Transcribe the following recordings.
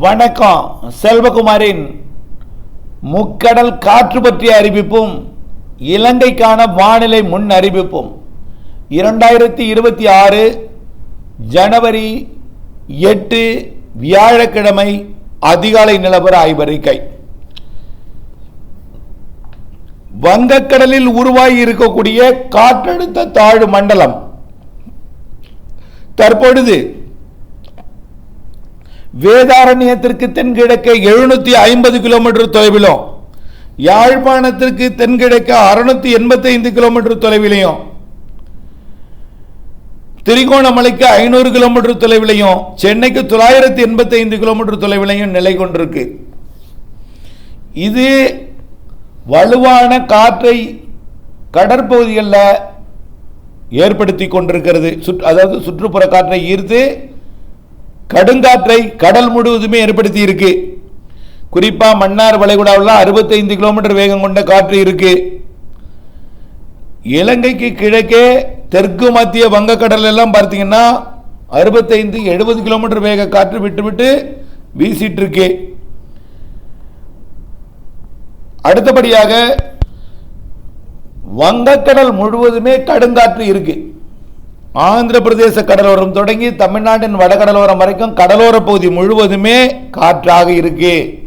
வணக்கம். செல்வகுமாரின் முக்கடல் காற்று பற்றிய அறிவிப்பும் இலங்கைக்கான வானிலை முன் அறிவிப்பும். இரண்டாயிரத்தி இருபத்தி ஆறு ஜனவரி எட்டு வியாழக்கிழமை அதிகாலை நிலவர ஆய்வறிக்கை. வங்கக்கடலில் உருவாகி இருக்கக்கூடிய காற்றழுத்த தாழ்வு மண்டலம். தற்பொழுது வேதாரண்யத்திற்கு தென்கிழக்கே எழுநூத்தி ஐம்பது கிலோமீட்டர் தொலைவிலும் யாழ்ப்பாணத்திற்கு தென்கிழக்கு அறுநூத்தி எண்பத்தி ஐந்து கிலோமீட்டர் தொலைவிலையும் திரிகோணமலைக்கு ஐநூறு கிலோமீட்டர் தொலைவிலையும் சென்னைக்கு தொள்ளாயிரத்தி எண்பத்தி ஐந்து கிலோமீட்டர் தொலைவிலையும் நிலை கொண்டிருக்கு. இது வலுவான காற்றை கடற்பகுதிகளில் ஏற்படுத்தி கொண்டிருக்கிறது. சுற்று அதாவது சுற்றுப்புற காற்றை ஈர்த்து கடுங்காற்றை கடல் முழுவதுமே ஏற்படுத்தி இருக்கு. குறிப்பா மன்னார் வளைகுடாவில் அறுபத்தைந்து கிலோமீட்டர் வேகம் கொண்ட காற்று இருக்கு. இலங்கைக்கு கிழக்கே தெற்கு மத்திய வங்கக்கடல் எல்லாம் பார்த்தீங்கன்னா அறுபத்தைந்து எழுபது கிலோமீட்டர் வேக காற்று விட்டு விட்டு வீசிட்டு இருக்கு அடுத்தபடியாக வங்கக்கடல் முழுவதுமே கடுங்காற்று இருக்குது ஆந்திர பிரதேச கடலோரம் தொடங்கி தமிழ்நாட்டின் வடகடலோரம் வரைக்கும் கடலோர பகுதி முழுவதுமே காற்றாக இருக்கு.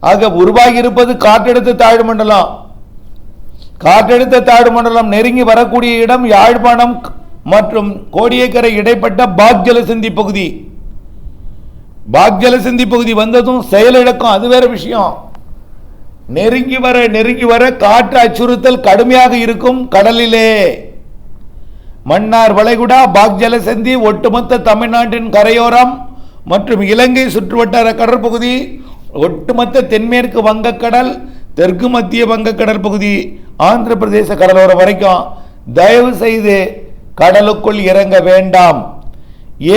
ஆக உருவாகி இருப்பது காற்றெடுத்த தாழ்வு மண்டலம். காற்றெடுத்த தாழ்வு மண்டலம் நெருங்கி வரக்கூடிய இடம் யாழ்ப்பாணம் மற்றும் கோடியக்கரை இடைப்பட்ட பாக் ஜலசந்தி பகுதி. பாக் ஜலசந்தி பகுதி வந்ததும் செயலிழக்கும் அது வேற விஷயம். நெருங்கி வர நெருங்கி வர காற்று அச்சுறுத்தல் கடுமையாக இருக்கும் கடலிலே. மன்னார் வளைகுடா பாக் ஜலசந்தி ஒட்டுமொத்த தமிழ்நாட்டின் கரையோரம் மற்றும் இலங்கை சுற்றுவட்டார கடற்பகுதி ஒட்டுமொத்த தென்மேற்கு வங்கக்கடல் தெற்கு மத்திய வங்கக்கடல் பகுதி ஆந்திர பிரதேச கடலோரம் வரைக்கும் தயவு செய்து கடலுக்குள் இறங்க வேண்டாம்.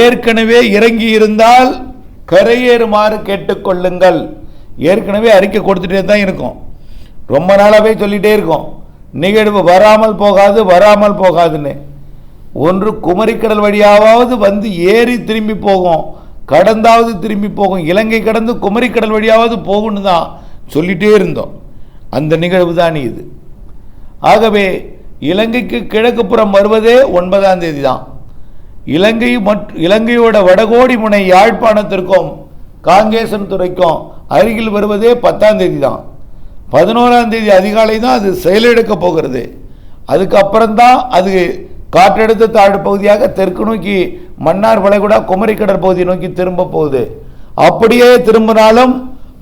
ஏற்கனவே இறங்கி இருந்தால் கரையேறுமாறு கேட்டுக்கொள்ளுங்கள். ஏற்கனவே அறிக்கை கொடுத்துட்டே தான் இருக்கும். ரொம்ப நாளாகவே சொல்லிகிட்டே இருக்கும். நிகழ்வு வராமல் போகாது வராமல் போகாதுன்னு. ஒன்று குமரிக்கடல் வழியாவது வந்து ஏறி திரும்பி போகும். கடந்தாவது திரும்பி போகும். இலங்கை கடந்து குமரிக்கடல் வழியாவது போகும்னு தான் சொல்லிட்டே இருந்தோம். அந்த நிகழ்வு தான் இது. ஆகவே இலங்கைக்கு கிழக்கு புறம் வருவதே ஒன்பதாம் தேதி தான் இலங்கை மற்றும் இலங்கையோட வடகோடி முனை யாழ்ப்பாணத்திற்கும் காங்கேசன் துறைக்கும் அருகில் வருவதே பத்தாம் தேதி தான் பதினோராம் தேதி அதிகாலை தான் அது செயலெடுக்க போகிறது. அதுக்கப்புறம்தான் அது காற்றழுத்த தாழ்வு பகுதியாக தெற்கு நோக்கி மன்னார் வளைகுடா குமரிக்கடல் பகுதியை நோக்கி திரும்ப போகுது. அப்படியே திரும்பினாலும்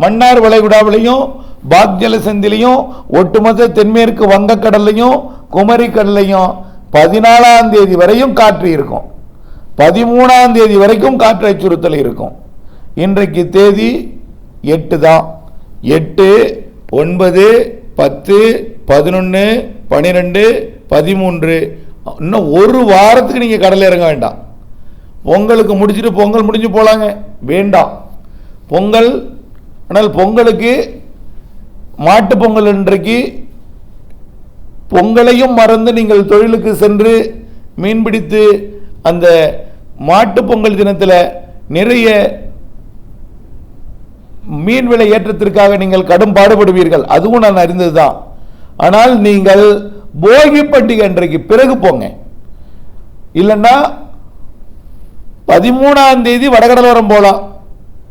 மன்னார் வளைகுடாவிலையும் பாக் ஜலசந்திலையும் ஒட்டுமொத்த தென்மேற்கு வங்கக்கடல்லையும் குமரிக்கடல்லையும் பதினாலாம் தேதி வரையும் காற்று இருக்கும். பதிமூணாம் தேதி வரைக்கும் காற்று அச்சுறுத்தல் இருக்கும். இன்றைக்கு தேதி எட்டு தான். எட்டு ஒன்பது பத்து பதினொன்று பன்னிரெண்டு பதிமூன்று இன்னும் ஒரு வாரத்துக்கு நீங்கள் கடலில் இறங்க வேண்டாம். பொங்கலுக்கு முடிச்சுட்டு பொங்கல் முடிஞ்சு போகலாங்க வேண்டாம். பொங்கல் ஆனால் பொங்கலுக்கு மாட்டு பொங்கல் இன்றைக்கு பொங்கலையும் மறந்து நீங்கள் தொழிலுக்கு சென்று மீன்பிடித்து அந்த மாட்டு பொங்கல் தினத்தில் நிறைய மீன் விலை ஏற்றத்திற்காக நீங்கள் கடும் பாடுபடுவீர்கள். அதுவும் நான் அறிந்ததுதான். ஆனால் நீங்கள் போகி பண்டிகை அன்றைக்கு பிறகு போங்க. இல்லைன்னா பதிமூணாம் தேதி வடகடலோரம் போகலாம்.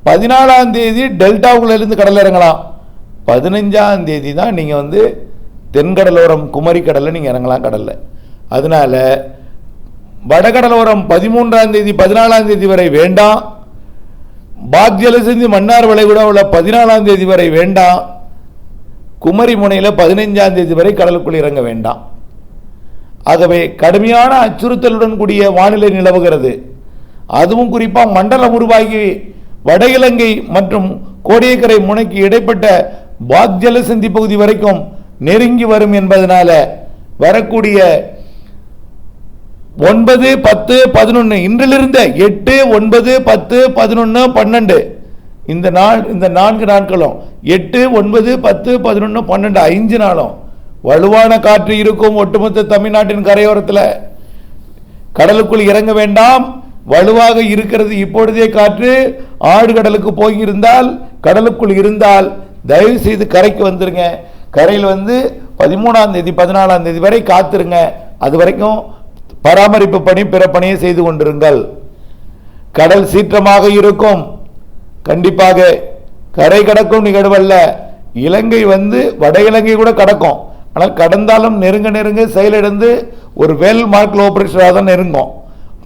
பதினாலாம் தேதி டெல்டாவுக்குள்ள இருந்து கடல் இறங்கலாம். பதினஞ்சாம் தேதி தான் நீங்கள் வந்து தென்கடலோரம் குமரி கடலில் நீங்கள் இறங்கலாம் கடலில். அதனால வடகடலோரம் பதிமூன்றாம் தேதி பதினாலாம் தேதி வரை வேண்டாம். பாக்ஜலசிந்தி மன்னார் வளைகுடாவில் பதினாலாம் தேதி வரை வேண்டாம். குமரி முனையில் பதினைஞ்சாம் தேதி வரை கடலுக்குள் இறங்க வேண்டாம். ஆகவே கடுமையான அச்சுறுத்தலுடன் கூடிய வானிலை நிலவுகிறது. அதுவும் குறிப்பாக மண்டலம் உருவாகி வட இலங்கை மற்றும் கோடியக்கரை முனைக்கு இடைப்பட்ட பாக் ஜலசந்தி பகுதி வரைக்கும் நெருங்கி வரும் என்பதனால வரக்கூடிய ஒன்பது பத்து பதினொன்று இன்றிலிருந்த எட்டு ஒன்பது பத்து பதினொன்று பன்னெண்டு இந்த நாள் இந்த நான்கு நாட்களும் எட்டு ஒன்பது பத்து பதினொன்று பன்னெண்டு ஐந்து நாளும் வலுவான காற்று இருக்கும் ஒட்டுமொத்த தமிழ்நாட்டின் கரையோரத்தில். கடலுக்குள் இறங்க வேண்டாம். வலுவாக இருக்கிறது இப்பொழுதே காற்று. ஆடு கடலுக்கு போயிருந்தால் கடலுக்குள் இருந்தால் தயவு செய்து கரைக்கு வந்துருங்க. கரையில் வந்து பதிமூணாம் தேதி பதினாலாம் தேதி வரை காத்துருங்க. அது வரைக்கும் பராமரிப்பு பணி பிற பணியை செய்து கொண்டிருங்கள். கடல் சீற்றமாக இருக்கும். கண்டிப்பாக கரை கடக்கும் நிகழ்வல்ல. இலங்கை வந்து வட இலங்கை கூட கடக்கும். ஆனால் கடந்தாலும் நெருங்க நெருங்க செயலிழந்து ஒரு வெல் மார்க் லோ பிரஷராக தான் நெருங்கும்.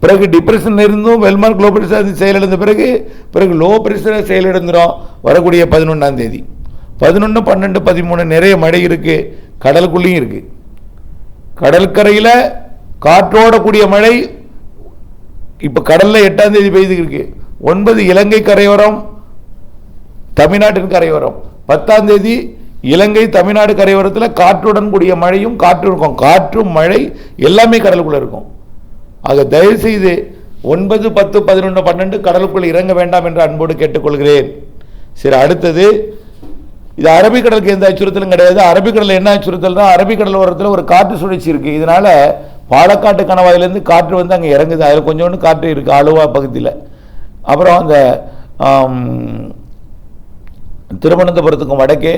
பிறகு டிப்ரெஷன் இருந்தும் வெல்மார்க் லோ பிரஷர் செயலிழந்த பிறகு பிறகு லோ ப்ரெஷராக செயலிழந்துடும் வரக்கூடிய பதினொன்றாம் தேதி. பதினொன்று பன்னெண்டு பதிமூணு நிறைய மழை இருக்கு. கடலுக்குள்ளேயும் இருக்கு. கடற்கரையில் காற்றோட கூடிய மழை இப்போ கடலில் எட்டாம் தேதி பெய்து இருக்குது ஒன்பது இலங்கை கரையோரம் தமிழ்நாட்டின் கரையோரம். பத்தாம் தேதி இலங்கை தமிழ்நாடு கரையோரத்தில் காற்றுடன் கூடிய மழையும் காற்று இருக்கும். காற்றும் மழை எல்லாமே கடலுக்குள்ளே இருக்கும். ஆக தயவுசெய்து ஒன்பது பத்து பதினொன்று பன்னெண்டு கடலுக்குள் இறங்க வேண்டாம் என்று அன்போடு கேட்டுக்கொள்கிறேன். சரி அடுத்தது. இது அரபிக்கடலுக்கு எந்த அச்சுறுத்தலும் கிடையாது. அரபிக்கடலில் என்ன அச்சுறுத்தல்னா அரபிக்கடல் ஓரத்தில் ஒரு காற்று சுழற்சி இருக்குது இதனால் பாலக்காட்டு கணவாயிலேருந்து காற்று வந்து அங்கே இறங்குது. அதில் கொஞ்சோண்டு காற்று இருக்குது அழுவா பகுதியில். அப்புறம் அந்த திருவனந்தபுரத்துக்கும் வடக்கே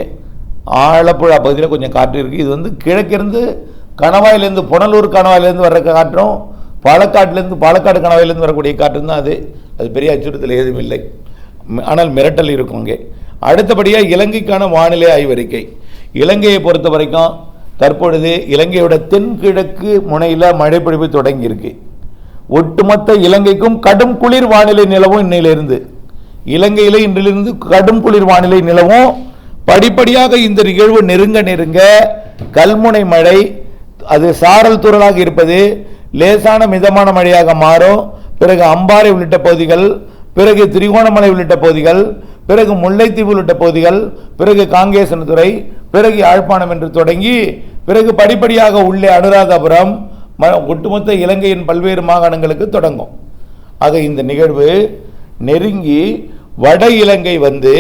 ஆலப்புழா பகுதியில் கொஞ்சம் காற்று இருக்குது இது வந்து கிழக்கிருந்து கணவாயிலேருந்து புனலூர் கணவாயிலேருந்து வர்ற காற்றும் பாலக்காட்டிலேருந்து பாலக்காடு கணவாயிலேருந்து வரக்கூடிய காற்று தான் அது. அது பெரிய அச்சுறுத்தல் ஏதும் இல்லை. ம- ஆனால் மிரட்டல் இருக்கும் அங்கே. அடுத்தபடியாக இலங்கைக்கான வானிலை ஆய்வறிக்கை. இலங்கையை பொறுத்த வரைக்கும் தற்பொழுது இலங்கையோட தென்கிழக்கு முனையில் மழைப்பொழிவு தொடங்கியிருக்கு. ஒட்டுமொத்த இலங்கைக்கும் கடும் குளிர் வானிலை நிலவும் இன்னிலிருந்து. இலங்கையில இன்றிலிருந்து கடும் குளிர் வானிலை நிலவும். படிப்படியாக இந்த நிகழ்வு நெருங்க நெருங்க கல்முனை மழை அது சாரல் துறலாக இருப்பது லேசான மிதமான மழையாக மாறும். பிறகு அம்பாறை உள்ளிட்ட பகுதிகள் பிறகு திரிகோணமலை உள்ளிட்ட பகுதிகள் பிறகு முல்லைத்தீவு உள்ளிட்ட பகுதிகள் பிறகு காங்கேசனத்துறை பிறகு யாழ்ப்பாணம் என்று தொடங்கி பிறகு படிப்படியாக உள்ளே அனுராதபுரம் ம- ஒட்டுமொத்த இலங்கையின் பல்வேறு மாகாணங்களுக்கு தொடங்கும். ஆக இந்த நிகழ்வு நெருங்கி வட இலங்கை வந்து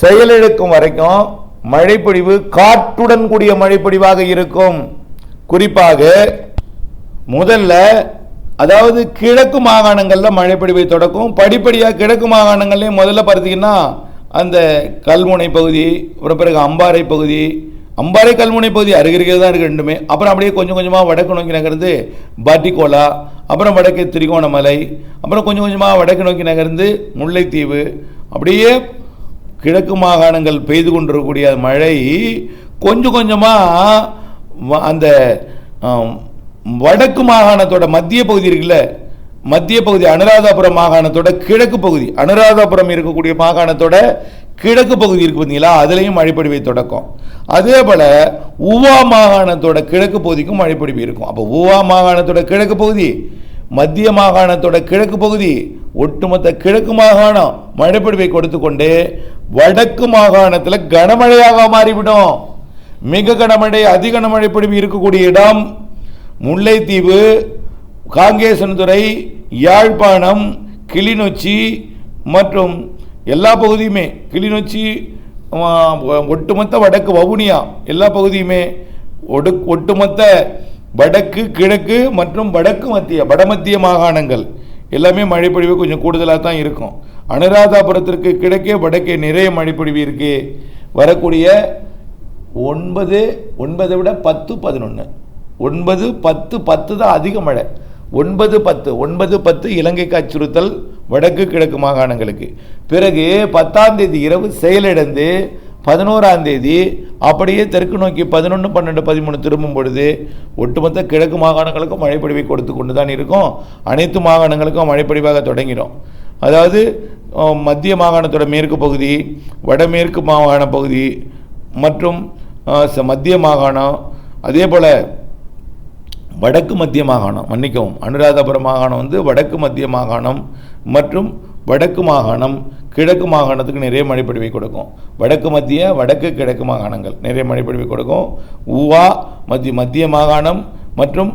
செயலிழக்கும் வரைக்கும் மழைப்பொழிவு காற்றுடன் கூடிய மழைப்பொழிவாக இருக்கும். குறிப்பாக முதல்ல அதாவது கிழக்கு மாகாணங்களில் மழைப்பொழிவை தொடக்கும். படிப்படியாக கிழக்கு மாகாணங்கள்லேயும் முதல்ல பார்த்தீங்கன்னா அந்த கல்முனை பகுதி அப்புறம் பிறகு அம்பாறை பகுதி அம்பாறை கல்முனை பகுதி அருகருகே தான் இருக்குது ரெண்டுமே அப்புறம் அப்படியே கொஞ்சம் கொஞ்சமாக வடக்கு நோக்கி நகர்ந்து பாட்டிக்கோலா அப்புறம் வடக்கு திரிகோணமலை அப்புறம் கொஞ்சம் கொஞ்சமாக வடக்கு நோக்கி நகர்ந்து முல்லைத்தீவு. அப்படியே கிழக்கு மாகாணங்கள் பெய்து கொண்டிருக்கக்கூடிய மழை கொஞ்சம் கொஞ்சமாக அந்த வடக்கு மாகாணத்தோட மத்திய பகுதி இருக்குல்ல மத்திய பகுதி அனுராதபுரம் மாகாணத்தோட கிழக்கு பகுதி. அனுராதபுரம் இருக்கக்கூடிய மாகாணத்தோட கிழக்கு பகுதி இருக்கு பார்த்தீங்களா? அதுலேயும் மழைப்பொழிவை தொடக்கம். அதே போல் உவா மாகாணத்தோட கிழக்கு பகுதிக்கும் மழைப்பொழிவு இருக்கும். அப்போ உவா மாகாணத்தோட கிழக்கு பகுதி மத்திய மாகாணத்தோட கிழக்கு பகுதி ஒட்டுமொத்த கிழக்கு மாகாணம் மழைப்பொழிவை கொடுத்து கொண்டு வடக்கு மாகாணத்தில் கனமழையாக மாறிவிடும். மிக கனமழை அதிக கனமழை இருக்கக்கூடிய இடம் முல்லைத்தீவு காங்கேசன்துறை யாழ்ப்பாணம் கிளிநொச்சி மற்றும் எல்லா பகுதியுமே கிளிநொச்சி ஒட்டுமொத்த வடக்கு வவுனியா எல்லா பகுதியுமே ஒடு ஒட்டுமொத்த வடக்கு கிழக்கு மற்றும் வடக்கு மத்திய வடமத்திய மாகாணங்கள். எல்லாமே மழைப்பொழிவு கொஞ்சம் கூடுதலாக தான் இருக்கும். அனுராதாபுரத்திற்கு கிழக்கே வடக்கே நிறைய மழைப்பொழிவு இருக்கு. வரக்கூடிய ஒன்பது ஒன்பதை விட பத்து பதினொன்று ஒன்பது பத்து பத்து தான் அதிக மழை. ஒன்பது பத்து ஒன்பது பத்து இலங்கைக்கு அச்சுறுத்தல் வடக்கு கிழக்கு மாகாணங்களுக்கு. பிறகு பத்தாம் தேதி இரவு செயலிழந்து பதினோராம் தேதி அப்படியே தெற்கு நோக்கி பதினொன்று பன்னெண்டு பதிமூணு திரும்பும் பொழுது ஒட்டுமொத்த கிழக்கு மாகாணங்களுக்கும் மழைப்பொழிவை கொடுத்து கொண்டு தான் இருக்கும். அனைத்து மாகாணங்களுக்கும் மழைப்பொழிவாக தொடங்கிடும் அதாவது மத்திய மாகாணத்தோட மேற்கு பகுதி வடமேற்கு மாகாண பகுதி மற்றும் மத்திய மாகாணம் அதே போல் வடக்கு மத்திய மாகாணம் மன்னிக்கவும் அனுராதபுர மாகாணம் வந்து வடக்கு மத்திய மாகாணம் மற்றும் வடக்கு மாகாணம் கிழக்கு மாகாணத்துக்கு நிறைய மழைப்பொழிவை கொடுக்கும். வடக்கு மத்திய வடக்கு கிழக்கு மாகாணங்கள் நிறைய மழைப்பொழிவை கொடுக்கும். ஊவா மத்திய மத்திய மாகாணம் மற்றும்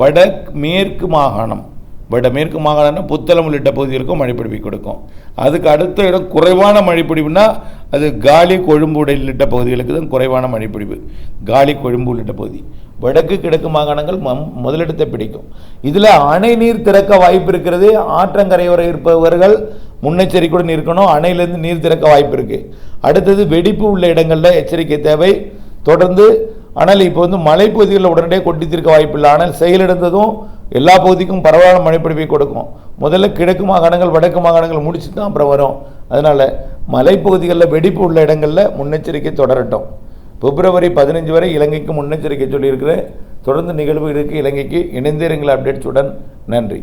வட மேற்கு மாகாணம் வடமேற்கு மாகாணம் புத்தளம் உள்ளிட்ட பகுதிகளுக்கும் மழைப்பிடிப்பை கொடுக்கும். அதுக்கு அடுத்த இடம் குறைவான மழைப்பிடிப்புனா அது காலி கொழும்பு உள்ளிட்ட பகுதிகளுக்கு தான் குறைவான மழைப்பிடிப்பு. காலி கொழும்பு உள்ளிட்ட பகுதி. வடக்கு கிழக்கு மாகாணங்கள் மம் முதலிடத்தை பிடிக்கும். இதில் அணை நீர் திறக்க வாய்ப்பு இருக்கிறது. ஆற்றங்கரையோரம் இருப்பவர்கள் முன்னெச்சரிக்கையுடன் இருக்கணும். அணையிலேருந்து நீர் திறக்க வாய்ப்பு இருக்குது அடுத்தது வெடிப்பு உள்ள இடங்களில் எச்சரிக்கை தேவை. தொடர்ந்து ஆனால் இப்போ வந்து மலைப்பகுதிகளில் உடனடியாக கொட்டி தீர்க்க வாய்ப்பில்லை. ஆனால் செயலிழந்ததும் எல்லா பகுதிக்கும் பரவலான மழைப்பிடிப்பை கொடுக்கும். முதல்ல கிழக்கு மாகாணங்கள் வடக்கு மாகாணங்கள் முடிச்சுட்டு தான் அப்புறம் வரும். அதனால் மலைப்பகுதிகளில் வெடிப்பு உள்ள இடங்களில் முன்னெச்சரிக்கை தொடரட்டும். பிப்ரவரி பதினஞ்சு வரை இலங்கைக்கு முன்னெச்சரிக்கை சொல்லியிருக்கிறேன். தொடர்ந்து நிகழ்வுகளுக்கு இலங்கைக்கு. இணைந்தேருங்கள் அப்டேட்ஸுடன். நன்றி.